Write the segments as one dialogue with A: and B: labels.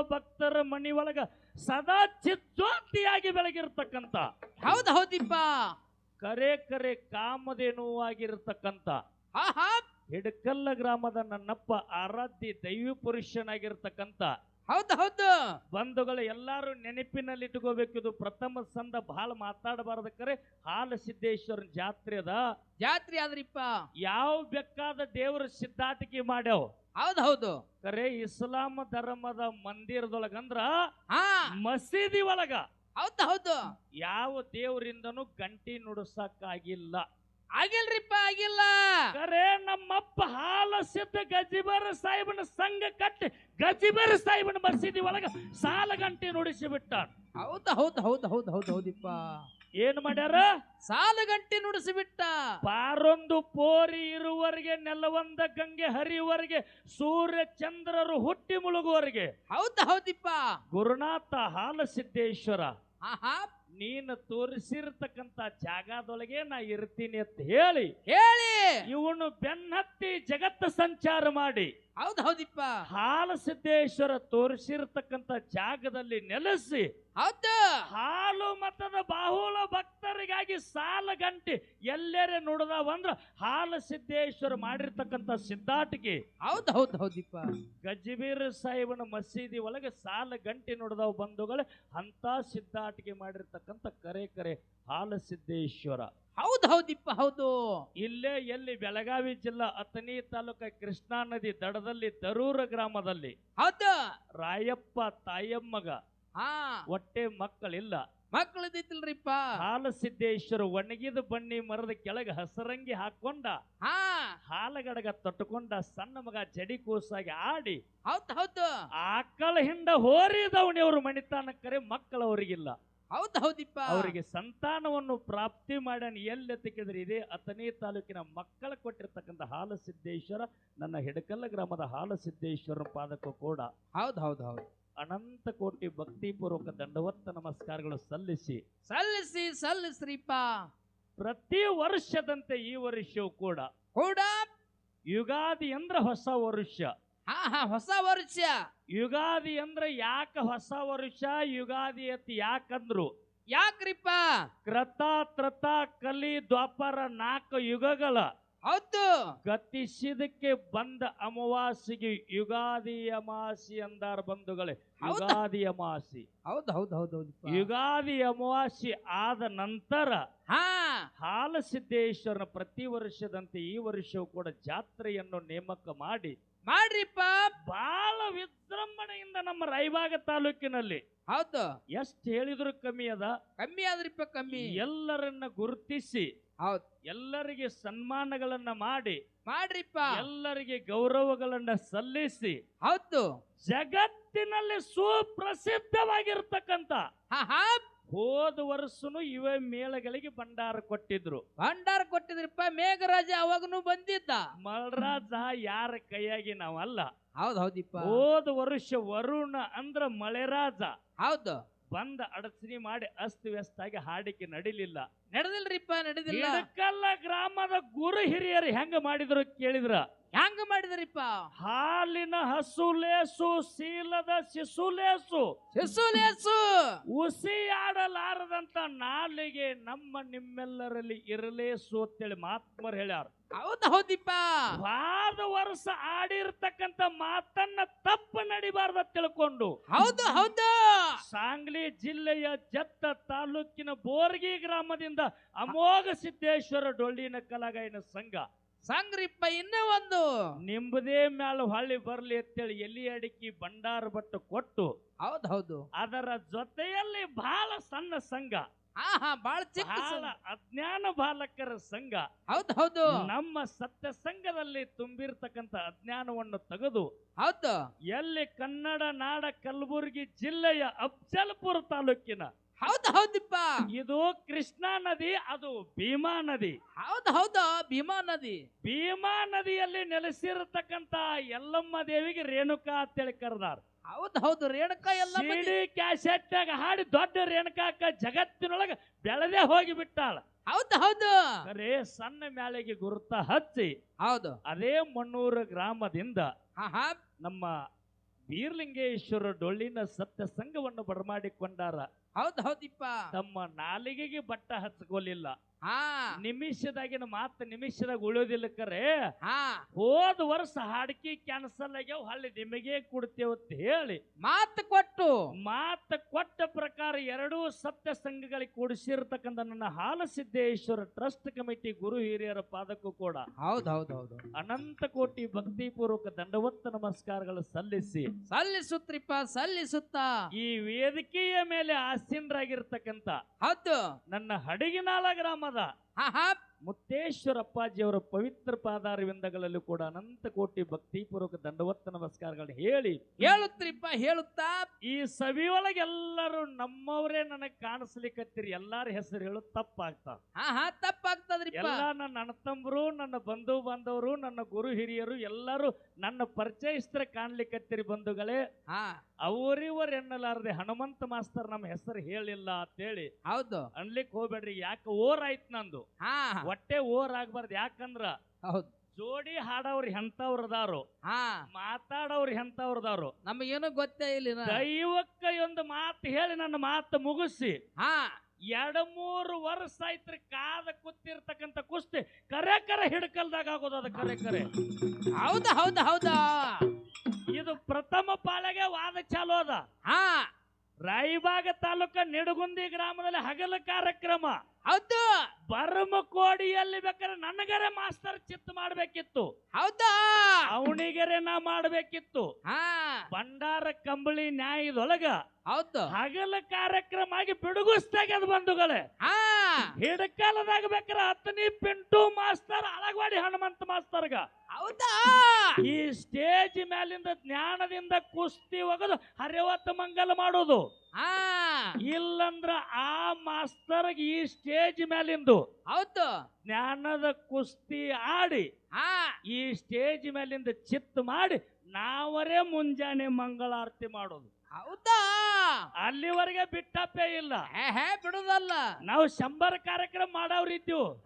A: ಭಕ್ತರ ಮನಿ ಒಳಗ ಸದಾ ಚಿಜ್ಜೋತಿಯಾಗಿ ಬೆಳಗಿರ್ತಕ್ಕಂತ.
B: ಹೌದ್ ಹೌದಿಪ್ಪ.
A: ಕರೆ ಕರೆ
B: ಕಾಮದೇನು ಆಗಿರ್ತಕ್ಕಂತ
A: ಹಿಡಕಲ್ಲ ಗ್ರಾಮದ ನನ್ನಪ್ಪ ಆರಾಧ್ಯ ದೈವಿ ಪುರುಷನಾಗಿರ್ತಕ್ಕಂತ.
B: ಹೌದ್ ಹೌದು.
A: ಬಂಧುಗಳು ಎಲ್ಲಾರು ನೆನಪಿನಲ್ಲಿ ಇಟ್ಕೋಬೇಕು ಇದು ಪ್ರಥಮ ಸಂದ ಬಹಳ ಮಾತಾಡಬಾರ್ದ ಕರೆ. ಹಾಲ ಸಿದ್ದೇಶ್ವರನ ಜಾತ್ರೆ ಅದ.
B: ಜಾತ್ರೆ ಆದ್ರಿಪ್ಪ.
A: ಯಾವ ಬೇಕಾದ ದೇವರ ಸಿದ್ಧಾಟಿಕೆ ಮಾಡ್ಯಾವ?
B: ಹೌದ್ ಹೌದು.
A: ಕರೆ ಇಸ್ಲಾಂ ಧರ್ಮದ ಮಂದಿರದೊಳಗಂದ್ರ
B: ಹಾ.
A: ಮಸೀದಿ ಒಳಗ
B: ಹೌದು ಹೌದು.
A: ಯಾವ ದೇವರಿಂದನೂ ಗಂಟಿ ನುಡಿಸಕ್ಕಾಗಿಲ್ಲ.
B: ಆಗಿಲ್ರಿಪ್ಪ ಆಗಿಲ್ಲ.
A: ಕರೆ ನಮ್ಮಪ್ಪ ಹಾಲ ಸಿದ್ಧ ಗಜಿಬರ ಸಾಹೇಬನ ಸಂಘ ಕಟ್ಟಿ ಗಜಿಬರ ಸಾಹಿಬನ ಮಸೀದಿ ಒಳಗ ಸಾಲ ಗಂಟೆ ನುಡಿಸಿ ಬಿಟ್ಟ
B: ಹೌದು ಹೌದು ಹೌದು ಹೌದು ಹೌದ್ ಹೌದಿಪ್ಪ.
A: ಏನ್ ಮಾಡ್ಯಾರ?
B: ಸಾಲ ಗಂಟೆ ನುಡಿಸಿಬಿಟ್ಟ
A: ಪಾರೊಂದು ಪೋರಿ ಇರುವವರೆಗೆ ನೆಲವಂದ ಗಂಗೆ ಹರಿಯುವವರೆಗೆ ಸೂರ್ಯ ಚಂದ್ರರು ಹುಟ್ಟಿ ಮುಳುಗುವವರೆಗೆ
B: ಹೌದು ಹೌದಿಪ್ಪ.
A: ಗುರುನಾಥ ಹಾಲ ಸಿದ್ದೇಶ್ವರ.
B: ಹಾ ಹಾ
A: ನೀನು ತೋರಿಸಿರ್ತಕ್ಕಂಥ ಜಾಗದೊಳಗೆ ನಾ ಇರ್ತೀನಿ ಅಂತ ಹೇಳಿ
B: ಹೇಳಿ.
A: ಇವನು ಬೆನ್ನತ್ತಿ ಜಗತ್ತು ಸಂಚಾರ ಮಾಡಿ
B: ಹೌದ್ ಹೌದಿಪ್ಪ.
A: ಹಾಲ ಸಿದ್ದೇಶ್ವರ ತೋರಿಸಿರ್ತಕ್ಕಂತ ಜಾಗದಲ್ಲಿ ನೆಲೆಸಿ
B: ಹೌದು.
A: ಹಾಲು ಮತದ ಬಾಹುಳ ಭಕ್ತರಿಗಾಗಿ ಸಾಲ ಗಂಟೆ ಎಲ್ಲೆರೆ ನುಡಿದವಂದ್ರ ಹಾಲ ಸಿದ್ದೇಶ್ವರ ಮಾಡಿರ್ತಕ್ಕಂತ ಸಿದ್ಧಾಟಿಕೆ
B: ಹೌದು ಹೌದು ಹೌದಿಪ್ಪ.
A: ಗಜ್ಜಿಬೀರ್ ಸಾಹೇಬನ ಮಸೀದಿ ಒಳಗೆ ಸಾಲ ಗಂಟೆ ನುಡಿದವ ಬಂಧುಗಳು ಅಂತ ಸಿದ್ಧಾಟಿಕೆ ಮಾಡಿರ್ತಕ್ಕಂಥ ಕರೆ ಕರೆ ಹಾಲ ಸಿದ್ದೇಶ್ವರ
B: ಹೌದ್ ಹೌದಿಪ್ಪ ಹೌದು.
A: ಇಲ್ಲೇ ಎಲ್ಲಿ ಬೆಳಗಾವಿ ಜಿಲ್ಲಾ ಅತನಿ ತಾಲೂಕ ಕೃಷ್ಣಾ ನದಿ ದಡದಲ್ಲಿ ದರೂರ ಗ್ರಾಮದಲ್ಲಿ
B: ಹೌದು.
A: ರಾಯಪ್ಪ ತಾಯಮ್ಮಗ
B: ಹಾ.
A: ಹೊಟ್ಟೆ ಮಕ್ಕಳಿಲ್ಲ.
B: ಮಕ್ಕಳದಿತ್ತಿಲ್ರಿಪ್ಪ
A: ಹಾಲ ಸಿದ್ದೇಶ್ವರ ಒಣಗಿದ ಬನ್ನಿ ಮರದ ಕೆಳಗೆ ಹಸರಂಗಿ ಹಾಕೊಂಡ
B: ಹಾ.
A: ಹಾಲಗಡಗ ತೊಟ್ಟುಕೊಂಡ ಸಣ್ಣ ಮಗ ಜಡಿ ಕೂಸಾಗಿ ಆಡಿ
B: ಹೌದು ಹೌದು.
A: ಆಕಳ ಹಿಂಡ ಹೋರಿದವನಿ ಅವ್ರ ಮಣಿತಾನ ಕರೆ ಮಕ್ಕಳು ಅವರಿಗಿಲ್ಲ
B: ಹೌದ್ ಹೌದಿಪ್ಪ.
A: ಅವರಿಗೆ ಸಂತಾನವನ್ನು ಪ್ರಾಪ್ತಿ ಮಾಡ್ಯಾನ ಎಲ್ಲಿ ತೆಗೆದ್ರೆ ಇದೇ ಅತನೇ ತಾಲೂಕಿನ ಮಕ್ಕಳ ಕೊಟ್ಟಿರ್ತಕ್ಕಂಥ ಹಾಲ ಸಿದ್ದೇಶ್ವರ ನನ್ನ ಹೆಡಕಲ್ಲ ಗ್ರಾಮದ ಹಾಲ ಸಿದ್ದೇಶ್ವರ ಪಾದಕ್ಕೂ ಕೂಡ
B: ಹೌದ್ ಹೌದ್ ಹೌದು.
A: ಅನಂತ ಕೋಟಿ ಭಕ್ತಿಪೂರ್ವಕ ದಂಡವತ್ತ ನಮಸ್ಕಾರಗಳು ಸಲ್ಲಿಸಿ
B: ಸಲ್ಲಿಸಿ ಸಲ್ಲಿಸ್ರಿಪ್ಪ.
A: ಪ್ರತಿ ವರ್ಷದಂತೆ ಈ ವರ್ಷವೂ ಕೂಡ
B: ಕೂಡ
A: ಯುಗಾದಿ ಅಂದ್ರ ಹೊಸ ವರುಷ.
B: ಹಾ ಹಾ ಹೊಸ ವರ್ಷ.
A: ಯುಗಾದಿ ಅಂದ್ರ ಯಾಕ ಹೊಸ ವರ್ಷ? ಯುಗಾದಿ ಅಂತ ಯಾಕಂದ್ರು?
B: ಯಾಕ್ರಿಪ್ಪ?
A: ಕ್ರತ ತ್ರತ ಕಲಿ ದ್ವಾಪರ ನಾಲ್ಕು ಯುಗಗಳ
B: ಹೌದು.
A: ಗತಿಸಿದಕ್ಕೆ ಬಂದ ಅಮಾವಾಸ್ಯೆಗೆ ಯುಗಾದಿ ಅಮಾಸಿ ಅಂದಾರ ಬಂಧುಗಳೇ.
B: ಹೌದಾ?
A: ಯುಗಾದಿ ಅಮಾಸಿ
B: ಹೌದ್ ಹೌದ್ ಹೌದ್ ಹೌದು.
A: ಯುಗಾದಿ ಅಮಾವಾಸಿ ಆದ ನಂತರ
B: ಹಾ.
A: ಹಾಲಸಿದ್ದೇಶ್ವರನ ಪ್ರತಿ ವರ್ಷದಂತೆ ಈ ವರ್ಷವೂ ಕೂಡ ಜಾತ್ರೆಯನ್ನು ನೇಮಕ ಮಾಡಿ
B: ಮಾಡ್ರಿಪ್ಪ.
A: ಬಹಳ ವಿಜೃಂಭಣೆಯಿಂದ ನಮ್ಮ ರಾಯಬಾಗ ತಾಲೂಕಿನಲ್ಲಿ
B: ಹೌದು.
A: ಎಷ್ಟು ಹೇಳಿದ್ರು ಕಮ್ಮಿ ಅದ.
B: ಕಮ್ಮಿ ಆದ್ರಿಪ್ಪ ಕಮ್ಮಿ.
A: ಎಲ್ಲರನ್ನ ಗುರುತಿಸಿ
B: ಹೌದ್.
A: ಎಲ್ಲರಿಗೆ ಸನ್ಮಾನಗಳನ್ನ ಮಾಡಿ
B: ಮಾಡ್ರಿಪ್ಪ.
A: ಎಲ್ಲರಿಗೆ ಗೌರವಗಳನ್ನ ಸಲ್ಲಿಸಿ
B: ಹೌದು.
A: ಜಗತ್ತಿನಲ್ಲಿ
B: ಸುಪ್ರಸಿದ್ಧವಾಗಿರ್ತಕ್ಕಂತ
A: ಹೋದ ವರ್ಷನು ಇವೇ ಮೇಳಗಳಿಗೆ ಭಂಡಾರ ಕೊಟ್ಟಿದ್ರು.
B: ಭಂಡಾರ ಕೊಟ್ಟಿದ್ರಿಪ್ಪ ಮೇಘರಾಜ ಅವಾಗನು ಬಂದಿದ್ದ.
A: ಮಳರಾಜ ಯಾರ ಕೈಯಾಗಿ ನಾವಲ್ಲ.
B: ಹೌದ್ ಹೌದಿಪ್ಪ.
A: ಹೋದ ವರ್ಷ ವರುಣ ಅಂದ್ರ ಮಳೆರಾಜ.
B: ಹೌದು.
A: ಬಂದ ಅಡಚಣೆ ಮಾಡಿ ಅಸ್ತವ್ಯಸ್ತಾಗಿ ಹಾಡಿಕೆ ನಡಿಲಿಲ್ಲ.
B: ನಡೆದಿಲ್ರಿಪ್ಪ ನಡೆದಿಲ್ಲ.
A: ಇಡಕಲ್ಲ ಗ್ರಾಮದ ಗುರು ಹಿರಿಯರು ಹೆಂಗ ಮಾಡಿದ್ರು ಕೇಳಿದ್ರ?
B: ಹೆಂಗ ಮಾಡಿದ್ರಿಪ್ಪ?
A: ಹಾಲಿನ ಹಸುಲೇಸು ಶೀಲದ ಶಿಸುಲೇಸು
B: ಶಿಸುಲೇಸು
A: ಉಸಿ ಆಡಲಾರದಂತ ನಾಲಿಗೆ ನಮ್ಮ ನಿಮ್ಮೆಲ್ಲರಲ್ಲಿ ಇರಲೇಸು ಅಂತೇಳಿ ಮಾತ್ಮರು ಹೇಳ್ಯಾರ.
B: ಹೌದ ಹೌದಿಪ್ಪ.
A: ವಾದ ವರ್ಷ ಆಡಿರ್ತಕ್ಕಂತ ಮಾತನ್ನ ತಪ್ಪು ನಡಿಬಾರ್ದ ತಿಳ್ಕೊಂಡು.
B: ಹೌದು ಹೌದು.
A: ಸಾಂಗ್ಲಿ ಜಿಲ್ಲೆಯ ಜತ್ತ ತಾಲೂಕಿನ ಬೋರ್ಗಿ ಗ್ರಾಮದಿಂದ ಅಮೋಘ ಸಿದ್ದೇಶ್ವರ ಡೊಳ್ಳಿನ ಕಲಾಗಾಯನ ಸಂಘ.
B: ಸಂಗ್ರಿಪ್ಪ ಇನ್ನೂ ಒಂದು.
A: ನಿಂಬದೇ ಮ್ಯಾಲ ಹೊಳ್ಳಿ ಬರ್ಲಿ ಅಂತೇಳಿ ಎಲಿ ಅಡಿಕೆ ಭಂಡಾರ ಬಟ್ಟು ಕೊಟ್ಟು
B: ಹೌದ್ ಹೌದು
A: ಅದರ ಜೊತೆಯಲ್ಲಿ ಬಹಳ ಸಣ್ಣ ಸಂಘ.
B: ಹಾ ಹಾ ಬಾಳ ಚಿಕ್ಕ
A: ಬಹಳ ಅಜ್ಞಾನ ಬಾಲಕರ ಸಂಘ.
B: ಹೌದ್ ಹೌದು
A: ನಮ್ಮ ಸತ್ಯ ಸಂಘದಲ್ಲಿ ತುಂಬಿರ್ತಕ್ಕಂಥ ಅಜ್ಞಾನವನ್ನು ತೆಗೆದು
B: ಹೌದು.
A: ಎಲ್ಲಿ ಕನ್ನಡ ನಾಡ ಕಲಬುರಗಿ ಜಿಲ್ಲೆಯ ಅಫ್ಜಲ್ಪುರ ತಾಲೂಕಿನ
B: ಹೌದ್ ಹೌದಿಪ್ಪ
A: ಇದು ಕೃಷ್ಣಾ ನದಿ ಅದು ಭೀಮಾ ನದಿ.
B: ಹೌದು ಹೌದು ಭೀಮಾ ನದಿ.
A: ಭೀಮಾ ನದಿಯಲ್ಲಿ ನೆಲೆಸಿರತಕ್ಕಂತ ಎಲ್ಲಮ್ಮ ದೇವಿಗೆ ರೇಣುಕಾ ಅಂತೇಳಿ ಕರೆದಾರ.
B: ಹೌದು ಹೌದು ರೇಣುಕಾ ಎಲ್ಲ
A: ಸಿಡಿ ಕ್ಯಾಸೆಟ್ನಾಗ ಹಾಡಿ ದೊಡ್ಡ ರೇಣುಕಾಕ ಜಗತ್ತಿನೊಳಗೆ ಬೆಳೆದೇ ಹೋಗಿ ಬಿಟ್ಟಾಳ
B: ಹೌದು ಹೌದು.
A: ಖರೆ ಸಣ್ಣ ಮ್ಯಾಲೆಗೆ ಗುರುತ ಹಚ್ಚಿ
B: ಹೌದು.
A: ಅದೇ ಮಣ್ಣೂರು ಗ್ರಾಮದಿಂದ ನಮ್ಮ ಬೀರ್ಲಿಂಗೇಶ್ವರ ಡೊಳ್ಳಿನ ಸತ್ಯ ಸಂಘವನ್ನು ಬರಮಾಡಿಕೊಂಡಾರ
B: ಹೌದ್ ಹೌದಿಪ್ಪ.
A: ತಮ್ಮ ನಾಲಿಗೆಗೆ ಬಟ್ಟ ಹಚ್ಕೋಲಿಲ್ಲ. ನಿಮಿಷದಾಗಿನ ಮಾತು ನಿಮಿಷದಾಗ ಉಳಿಯೋದಿಲ್ಲ ಕರೆ ಹೋದ ವರ್ಷ ಹಾಡಿಕೆ ಕ್ಯಾನ್ಸಲ್ ಆಗ್ಯಾವ ಹಳ್ಳಿ ನಿಮಗೆ ಕೊಡ್ತೇವ ಅಂತ ಹೇಳಿ.
B: ಮಾತು ಕೊಟ್ಟು.
A: ಮಾತು ಕೊಟ್ಟ ಪ್ರಕಾರ ಎರಡೂ ಸತ್ಯ ಸಂಘಗಳಿಗೆ ಕೊಡಿಸಿರ್ತಕ್ಕಂಥ ನನ್ನ ಹಾಲಸಿದ್ದೇಶ್ವರ ಟ್ರಸ್ಟ್ ಕಮಿಟಿ ಗುರು ಹಿರಿಯರ ಪಾದಕ್ಕೂ ಕೂಡ
B: ಹೌದೌದೌದು. ಹೌದ್ ಹೌದು
A: ಅನಂತ ಕೋಟಿ ಭಕ್ತಿಪೂರ್ವಕ ದಂಡವತ್ತ ನಮಸ್ಕಾರಗಳು ಸಲ್ಲಿಸಿ.
B: ಸಲ್ಲಿಸುತ್ತಿಪ್ಪ ಸಲ್ಲಿಸುತ್ತ.
A: ಈ ವೇದಿಕೆಯ ಮೇಲೆ ಆಸೀನರಾಗಿರ್ತಕ್ಕಂಥ
B: ಹೌದು.
A: ನನ್ನ ಹಡಗಿನಾಲ ಗ್ರಾಮದ
B: ಹಾ ಹಾ
A: ಮುತ್ತೇಶ್ವರ ಅಪ್ಪಾಜಿಯವರ ಪವಿತ್ರ ಪಾದಾರವಿಂದಗಳಲ್ಲಿ ಕೂಡ ಅನಂತ ಕೋಟಿ ಭಕ್ತಿಪೂರ್ವಕ ದಂಡವತ್ತ ನಮಸ್ಕಾರಗಳು ಹೇಳಿ
B: ಹೇಳುತ್ರಿಪ್ಪ ಹೇಳುತ್ತಾ?
A: ಈ ಸವಿ ಒಳಗೆಲ್ಲರೂ ನಮ್ಮವರೇ ನನಗೆ ಕಾಣಿಸ್ಲಿಕ್ಕತ್ತೀರಿ ಎಲ್ಲಾರ ಹೆಸರು ಹೇಳು ತಪ್ಪಾಗ್ತಾವ
B: ಹಾ ಹಾ ತಪ್ಪಾಗ್ತದ್ರಿಪ್ಪ.
A: ಎಲ್ಲ ನನ್ನ ಅಣ್ಣತಂಬರು ನನ್ನ ಬಂಧು ಬಾಂಧವರು ನನ್ನ ಗುರು ಹಿರಿಯರು ಎಲ್ಲರೂ ನನ್ನ ಪರಿಚಯಸ್ತ್ರ ಕಾಣ್ಲಿಕ್ಕತ್ತೀರಿ ಬಂಧುಗಳೇ.
B: ಹಾ.
A: ಅವರಿವರ್ ಎನ್ನಲಾರದೆ ಹನುಮಂತ ಮಾಸ್ತರ್ ನಮ್ಮ ಹೆಸರು ಹೇಳಿಲ್ಲ ಅಂತೇಳಿ
B: ಹೌದು.
A: ಅನ್ಲಿಕ್ಕೆ ಹೋಗ್ಬೇಡ್ರಿ ಯಾಕೆ ಓರ್ ಆಯ್ತು ನಂದು.
B: ಹಾ.
A: ಹೊಟ್ಟೆ ಓರ್ ಆಗ್ಬಾರ್ದು. ಯಾಕಂದ್ರ
B: ಹೌದು.
A: ಜೋಡಿ ಹಾಡವ್ರು ಎಂತವ್ರದಾರು
B: ಹಾ.
A: ಮಾತಾಡವ್ರು ಎಂತವ್ರದಾರು
B: ನಮಗೇನು ಗೊತ್ತೇ ಇಲ್ಲ
A: ದೈವಕ್ಕ ಒಂದು ಮಾತು ಹೇಳಿ ನನ್ನ ಮಾತು ಮುಗಿಸಿ.
B: ಹಾ.
A: ಎರಡು ಮೂರು ವರ್ಷ ಆಯ್ತ್ರಿ ಕಾದ ಕೂತಿರ್ತಕ್ಕಂಥ ಕುಸ್ತಿ ಕರೆ ಕರೆ ಹಿಡ್ಕಲ್ದಾಗ ಆಗೋದು ಅದು ಕರೆ ಕರೆ.
B: ಹೌದ ಹೌದ ಹೌದಾ.
A: ಇದು ಪ್ರಥಮ ಪಾಳೆಗೆ ವಾದ ಚಾಲು ಅದ.
B: ಹಾ.
A: ರಾಯಬಾಗ ತಾಲೂಕ ನಿಡಗುಂದಿ ಗ್ರಾಮದಲ್ಲಿ ಹಗಲ ಕಾರ್ಯಕ್ರಮ.
B: ಹೌದು.
A: ಬರಮಕೋಡಿಯಲ್ಲಿ ಬೇಕಾದ್ರೆ ನನಗರೆ ಮಾಸ್ತರ್ ಚಿತ್ ಮಾಡ್ಬೇಕಿತ್ತು.
B: ಹೌದಾ.
A: ಅವನಿಗರೆ ನಾ ಮಾಡ್ಬೇಕಿತ್ತು.
B: ಹಾ.
A: ಭಂಡಾರ ಕಂಬಳಿ ನ್ಯಾಯದೊಳಗ
B: ಹೌದು.
A: ಹಗಲ ಕಾರ್ಯಕ್ರಮ ಆಗಿ ಬಿಡುಗಿಸ್ತಾಗ್ಯದ ಬಂಧುಗಳೇ.
B: ಹಾ.
A: ಹಿಡಕಾಲದಾಗ ಬೇಕಾದ್ರೆ ಹತ್ತನೇ ಪಿಂಟು ಮಾಸ್ತರ್ ಅಳಗವಾಡಿ ಹನುಮಂತ ಮಾಸ್ತರ್ಗ.
B: ಹೌದಾ.
A: ಈ ಸ್ಟೇಜ್ ಮೇಲಿಂದ ಜ್ಞಾನದಿಂದ ಕುಸ್ತಿ ಒಗದು ಹರಿವತ್ತ ಮಂಗಲ ಮಾಡೋದು. ಇಲ್ಲಂದ್ರ ಆ ಮಾಸ್ತರ್ ಈ ಸ್ಟೇಜ್ ಮೇಲಿಂದು
B: ಹೌದು.
A: ಜ್ಞಾನದ ಕುಸ್ತಿ ಆಡಿ ಈ ಸ್ಟೇಜ್ ಮೇಲಿಂದ ಚಿತ್ ಮಾಡಿ ನಾವರೇ ಮುಂಜಾನೆ ಮಂಗಳಾರತಿ ಮಾಡೋದು.
B: ಹೌದಾ?
A: ಅಲ್ಲಿವರೆಗೆ ಬಿಟ್ಟಪ್ಪೇ ಇಲ್ಲ.
B: ಬಿಡುದಲ್ಲ.
A: ನಾವು ಶಂಬರ್ ಕಾರ್ಯಕ್ರಮ ಮಾಡವ್ರಿದ್ದೀವಿ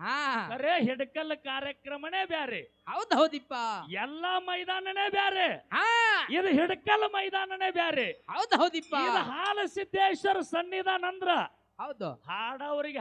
A: ಖರೆ ಹಿಡ್ಕಲ್ ಕಾರ್ಯಕ್ರಮನೇ ಬ್ಯಾರೆ.
B: ಹೌದ್ ಹೌದಿಪ್ಪ.
A: ಎಲ್ಲಾ ಮೈದಾನನೇ ಬ್ಯಾರೆ.
B: ಹಾ.
A: ಇದು ಹಿಡಕಲ್ ಮೈದಾನನೇ ಬ್ಯಾರೆ.
B: ಹೌದ್ ಹೌದಿಪ್ಪ.
A: ಇದು ಹಾಲ ಸಿದ್ದೇಶ್ವರ ಸನ್ನಿಧಾನ ಅಂದ್ರ
B: ಹೌದು.
A: ಹಾಡವ್ರಿಗೆ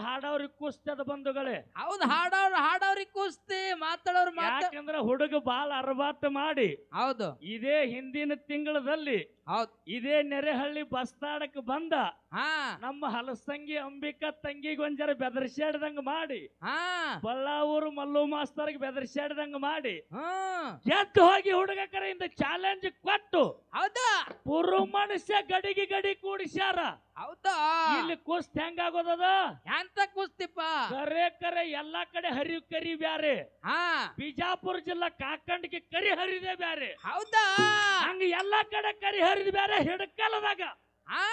A: ಕುಸ್ತಿ ಅದು ಬಂಧುಗಳೇ.
B: ಹೌದು ಹಾಡವ್ರು ಹಾಡವ್ರಿಗೆ ಕುಸ್ತಿ ಮಾತಾಡೋರು ಮಾತಾ
A: ಯಾಕಂದ್ರ ಹುಡುಗ ಬಾಳ ಅರಬಾತ್ ಮಾಡಿ.
B: ಹೌದು.
A: ಇದೇ ಹಿಂದಿನ ತಿಂಗಳದಲ್ಲಿ
B: ಹೌದು.
A: ಇದೇ ನೆರೆಹಳ್ಳಿ ಬಸ್ತಾಡಕ್ ಬಂದ
B: ಹಾ.
A: ನಮ್ಮ ಹಲಸಂಗಿ ಅಂಬಿಕಾ ತಂಗಿಗೆ ಒಂಜರ ಬೆದರ್ಸಾಡ್ದಂಗ ಮಾಡಿ.
B: ಹಾ.
A: ಬಳ್ಳಾವೂರು ಮಲ್ಲು ಮಾಸ್ತರ್ಗೆ ಬೆದರ್ಸಾಡ್ದಂಗ ಮಾಡಿ.
B: ಹ್ಮ್
A: ಎದ್ದು ಹೋಗಿ ಹುಡುಗ ಕರೆಯಿಂದ ಚಾಲೆಂಜ್ ಕೊಟ್ಟು
B: ಹೌದಾ.
A: ಪುರು ಮನುಷ್ಯ ಗಡಿಗೆ ಗಡಿ ಕೂಡಿಸ್ಯಾರ.
B: ಹೌದಾ?
A: ಇಲ್ಲಿ ಕುಸ್ತಿ ಹೆಂಗಾಗೋದದ
B: ಎಂತ ಕುಸ್ತಿಪ್ಪ?
A: ಕರೆ ಕರೆ ಎಲ್ಲಾ ಕಡೆ ಹರಿವ್ ಕರಿ ಬ್ಯಾರೆ.
B: ಹಾ.
A: ಬಿಜಾಪುರ ಜಿಲ್ಲಾ ಕಾಕಂಡಿಗೆ ಕರಿ ಹರಿದೆ ಬ್ಯಾರೆ.
B: ಹೌದಾ?
A: ಹಂಗ ಎಲ್ಲಾ ಕಡೆ ಕರಿ ಹರಿದ ಬ್ಯಾರೆ ಹಿಡ್ಕಲದಾಗ
B: ಹಾ.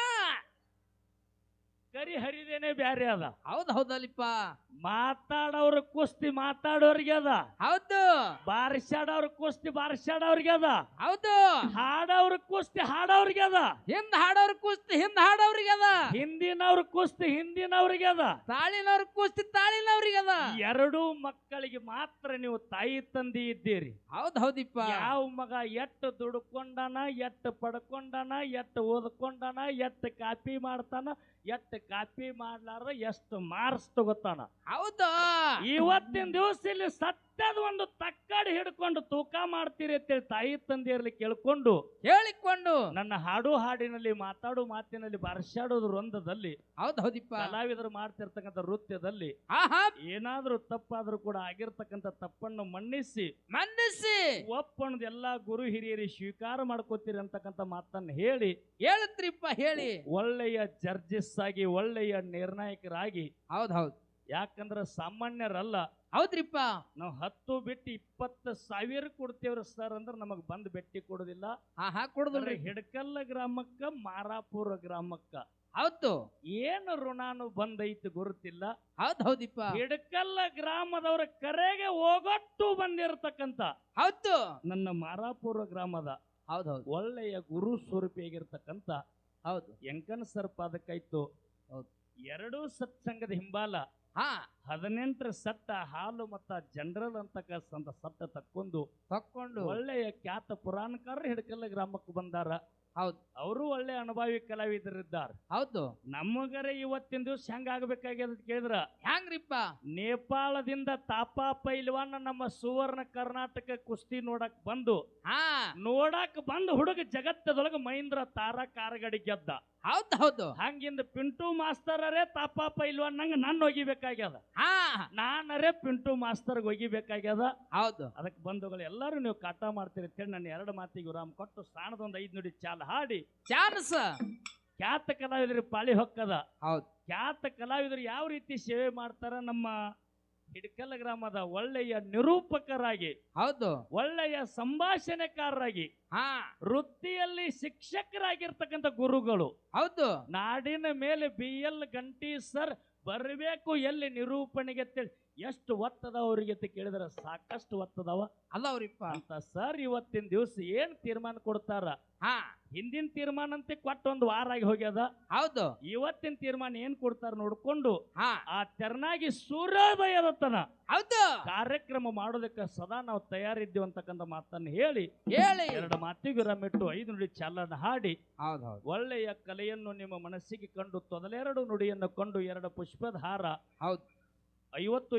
A: ಕರಿ ಹರಿದೇನೆ ಬ್ಯಾರೆ ಅದ.
B: ಹೌದ್ ಹೌದಲ್ಲಿಪ್ಪ.
A: ಮಾತಾಡೋರ್ ಕುಸ್ತಿ ಮಾತಾಡೋರಿಗೆ ಅದ.
B: ಹೌದು.
A: ಬಾರಿಸಾಡೋರ್ ಕುಸ್ತಿ ಬಾರಿಸಾಡೋರಿಗೆ ಅದ.
B: ಹೌದು.
A: ಹಾಡೋರ್ ಕುಸ್ತಿ ಹಾಡೋರಿಗೆ ಅದ.
B: ಹಿಂದ್ ಹಾಡೋರ್ ಕುಸ್ತಿ ಹಿಂದ್ ಹಾಡೋರಿಗೆ
A: ಕುಸ್ತಿ ಹಿಂದಿನವ್ರಿಗೆ ಅದ.
B: ತಾಳಿನವ್ರ ಕುಸ್ತಿ ತಾಳಿನವ್ರಿಗೆ ಅದ.
A: ಎರಡೂ ಮಕ್ಕಳಿಗೆ ಮಾತ್ರ ನೀವು ತಾಯಿ ತಂದಿ ಇದ್ದೀರಿ.
B: ಹೌದ್ ಹೌದಿಪ್ಪ.
A: ಯಾವ ಮಗ ಎಟ್ಟು ದುಡ್ಕೊಂಡನ ಎಟ್ಟು ಪಡ್ಕೊಂಡನ ಎಟ್ಟು ಓದ್ಕೊಂಡನ ಎಟ್ಟು ಕಾಪಿ ಮಾಡ್ತಾನ ಎಟ್ಟು ಕಾಪಿ ಮಾಡ್ಲಾರ ಎಷ್ಟು ಮಾರ್ಕ್ಸ್ ತಗೋತಾನ?
B: ಹೌದು?
A: ಇವತ್ತಿನ ದಿವಸ ಇಲ್ಲಿ ಸತ್ಯದ ಒಂದು ತಕ್ಕಡಿ ಹಿಡ್ಕೊಂಡು ತೂಕ ಮಾಡ್ತೀರಿ ಅಂತೇಳಿ ತಾಯಿ ತಂದೆಯರ್ಲಿ ಕೇಳ್ಕೊಂಡು
B: ಹೇಳಿಕೊಂಡು
A: ನನ್ನ ಹಾಡು ಹಾಡಿನಲ್ಲಿ ಮಾತಾಡು ಮಾತಿನಲ್ಲಿ ಬಾರ್ಸಾಡೋದು ರಂಧದಲ್ಲಿ
B: ಹೌದು ಹೌದಿಪ್ಪ.
A: ಕಲಾವಿದರು ಮಾಡ್ತಿರ್ತಕ್ಕಂಥ ನೃತ್ಯದಲ್ಲಿ
B: ಆಹಾ.
A: ಏನಾದ್ರೂ ತಪ್ಪಾದ್ರೂ ಕೂಡ ಆಗಿರ್ತಕ್ಕಂಥ ತಪ್ಪನ್ನು ಮನ್ನಿಸಿ
B: ಮನ್ನಿಸಿ.
A: ಒಪ್ಪಣದ ಎಲ್ಲಾ ಗುರು ಹಿರಿಯರಿ ಸ್ವೀಕಾರ ಮಾಡ್ಕೋತೀರಿ ಅಂತಕ್ಕಂಥ ಮಾತನ್ನ ಹೇಳಿ
B: ಹೇಳತ್ರಿಪ್ಪ ಹೇಳಿ.
A: ಒಳ್ಳೆಯ ಜಡ್ಜಸ್ ಆಗಿ ಒಳ್ಳೆಯ ನಿರ್ಣಾಯಕರಾಗಿ.
B: ಹೌದ್ ಹೌದ್.
A: ಯಾಕಂದ್ರ ಸಾಮಾನ್ಯರಲ್ಲ.
B: ಹೌದ್ರಿಪ್ಪ.
A: ನಾವು ಹತ್ತು ಬಿಟ್ಟು ಇಪ್ಪತ್ತು ಸಾವಿರ ಕೊಡ್ತೇವ್ರಿ ಸರ್ ಅಂದ್ರೆ ನಮಗ್ ಬಂದ್ ಬೆಟ್ಟಿ ಕೊಡೋದಿಲ್ಲ.
B: ಕುಡ್ದಲ್ರಿ
A: ಹಿಡಕಲ್ಲ ಗ್ರಾಮಕ್ಕ ಮಾರಾಪುರ ಗ್ರಾಮಕ್ಕ.
B: ಹೌದು.
A: ಏನು ಋಣಾನು ಬಂದೈತಿ ಗುರುತಿಲ್ಲ
B: ಹೌದ್ ಹೌದಿಪ್ಪ.
A: ಹಿಡಕಲ್ಲ ಗ್ರಾಮದವರ ಕರೆಗೆ ಹೋಗೊಟ್ಟು ಬಂದಿರತಕ್ಕಂತ.
B: ಹೌದು.
A: ನನ್ನ ಮಾರಾಪುರ ಗ್ರಾಮದ.
B: ಹೌದ್ ಹೌದು.
A: ಒಳ್ಳೆಯ ಗುರು ಸ್ವರೂಪಿಯಾಗಿರ್ತಕ್ಕಂಥ
B: ಹೌದು.
A: ಎಂಕನ ಸರ್ಪ ಅದಕ್ಕಾಯ್ತು.
B: ಹೌದು.
A: ಎರಡೂ ಸತ್ಸಂಗದ ಹಿಂಬಾಲ.
B: ಹಾ.
A: ಹದಿನೆಂಟರ ಸತ್ತ ಹಾಲು ಮತ್ತ ಜನರಲ್ ಅಂತಕ್ಕಂಥ ಸತ್ತ ತಕ್ಕೊಂಡು
B: ತಕ್ಕೊಂಡು.
A: ಒಳ್ಳೆಯ ಖ್ಯಾತ ಪುರಾಣಕಾರರು ಹಿಡ್ಕಲ್ಲ ಗ್ರಾಮಕ್ಕೆ ಬಂದಾರ.
B: ಹೌದು.
A: ಅವರು ಒಳ್ಳೆ ಅನುಭವಿ ಕಲಾವಿದರಿದ್ದಾರೆ.
B: ಹೌದು.
A: ನಮಗರೆ ಇವತ್ತಿನ ದಿವಸ ಹೆಂಗ ಆಗ್ಬೇಕಾಗ್ಯದ ಕೇಳಿದ್ರ?
B: ಹ್ಯಾಂಗ್ರಿಪ್ಪ
A: ನೇಪಾಳದಿಂದ ತಾಪಾ ಪೈಲ್ವಾನ ನಮ್ಮ ಸುವರ್ಣ ಕರ್ನಾಟಕ ಕುಸ್ತಿ ನೋಡಕ್ ಬಂದು
B: ಹಾ.
A: ನೋಡಕ್ ಬಂದು ಹುಡುಗ ಜಗತ್ತದೊಳಗ ಮಹೇಂದ್ರ ತಾರಾ ಕಾರಗಡಿ ಗೆದ್ದ.
B: ಹೌದು ಹೌದು.
A: ಹಂಗಿಂದ ಪಿಂಟು ಮಾಸ್ತರರೇ ತಾಪಾ ಪೈಲ್ವಾನ್ ನಂಗ ನನ್ನ ಒಗಿಬೇಕಾಗ್ಯದ.
B: ಹಾ.
A: ನಾನರೇ ಪಿಂಟು ಮಾಸ್ತರ್ಗೆ ಒಗಿಬೇಕಾಗ್ಯದ.
B: ಹೌದು.
A: ಅದಕ್ಕೆ ಬಂಧುಗಳು ಎಲ್ಲರೂ ನೀವು ಕಾಟ ಮಾಡ್ತೀರಿ ಅಂತೇಳಿ ನನ್ನ ಎರಡು ಮಾತಿಗೆ ವಿರಾಮ ಕೊಟ್ಟು ಸಾಣದೊಂದು ಐದು ನುಡಿ ಚಾಲ. ಹಾಡಿ.
B: ಚಾನ್ಸ್
A: ಖ್ಯಾತ ಕಲಾವಿದರು ಪಾಳಿ ಹೊಕ್ಕದ.
B: ಹೌದು.
A: ಖ್ಯಾತ ಕಲಾವಿದರು ಯಾವ ರೀತಿ ಸೇವೆ ಮಾಡ್ತಾರ ನಮ್ಮ ಹಿಡ್ಕಲ್ ಗ್ರಾಮದ ಒಳ್ಳೆಯ ನಿರೂಪಕರಾಗಿ
B: ಹೌದು.
A: ಒಳ್ಳೆಯ ಸಂಭಾಷಣೆಕಾರರಾಗಿ
B: ಹಾ.
A: ವೃತ್ತಿಯಲ್ಲಿ ಶಿಕ್ಷಕರಾಗಿರ್ತಕ್ಕಂಥ ಗುರುಗಳು.
B: ಹೌದು.
A: ನಾಡಿನ ಮೇಲೆ ಬಿ ಎಲ್ ಗಂಟಿ ಸರ್ ಬರಬೇಕು ಎಲ್ಲಿ ನಿರೂಪಣೆಗೆ ಅಂತೇಳಿ ಎಷ್ಟು ಒತ್ತದ ಅವರಿಗೆ ಅಂತ ಕೇಳಿದ್ರೆ ಸಾಕಷ್ಟು ಒತ್ತದವ.
B: ಅಲ್ಲವ್ರಿಪ್ಪ.
A: ಅಂತ ಸರ್ ಇವತ್ತಿನ ದಿವಸ ಏನ್ ತೀರ್ಮಾನ ಕೊಡ್ತಾರ?
B: ಹಾ.
A: ಹಿಂದಿನ ತೀರ್ಮಾನ ಅಂತ ಕೊಟ್ಟೊಂದು ವಾರ ಆಗಿ ಹೋಗ್ಯದ.
B: ಹೌದು.
A: ಇವತ್ತಿನ ತೀರ್ಮಾನ ಏನ್ ಕೊಡ್ತಾರ ನೋಡ್ಕೊಂಡು
B: ಹಾ.
A: ಆ ತೆರನಾಗಿ ಸೂರ್ಯೋದಯದ ತನ
B: ಹೌದು.
A: ಕಾರ್ಯಕ್ರಮ ಮಾಡೋದಕ್ಕೆ ಸದಾ ನಾವು ತಯಾರಿದ್ದೇವೆ ಅಂತಕ್ಕಂಥ ಮಾತನ್ನು ಹೇಳಿ
B: ಹೇಳಿ.
A: ಎರಡು ಮಾತಿಗೆ ರಮಿಟ್ಟು ಐದು ನುಡಿ ಚಾಲನ ಹಾಡಿ.
B: ಹೌದು ಹೌದು.
A: ಒಳ್ಳೆಯ ಕಲೆಯನ್ನು ನಿಮ್ಮ ಮನಸ್ಸಿಗೆ ಕಂಡು ತೊದಲೆರಡು ನುಡಿಯನ್ನು ಕಂಡು ಎರಡು ಪುಷ್ಪದ ಹಾರ
B: ಹೌದು.
A: ಐವತ್ತು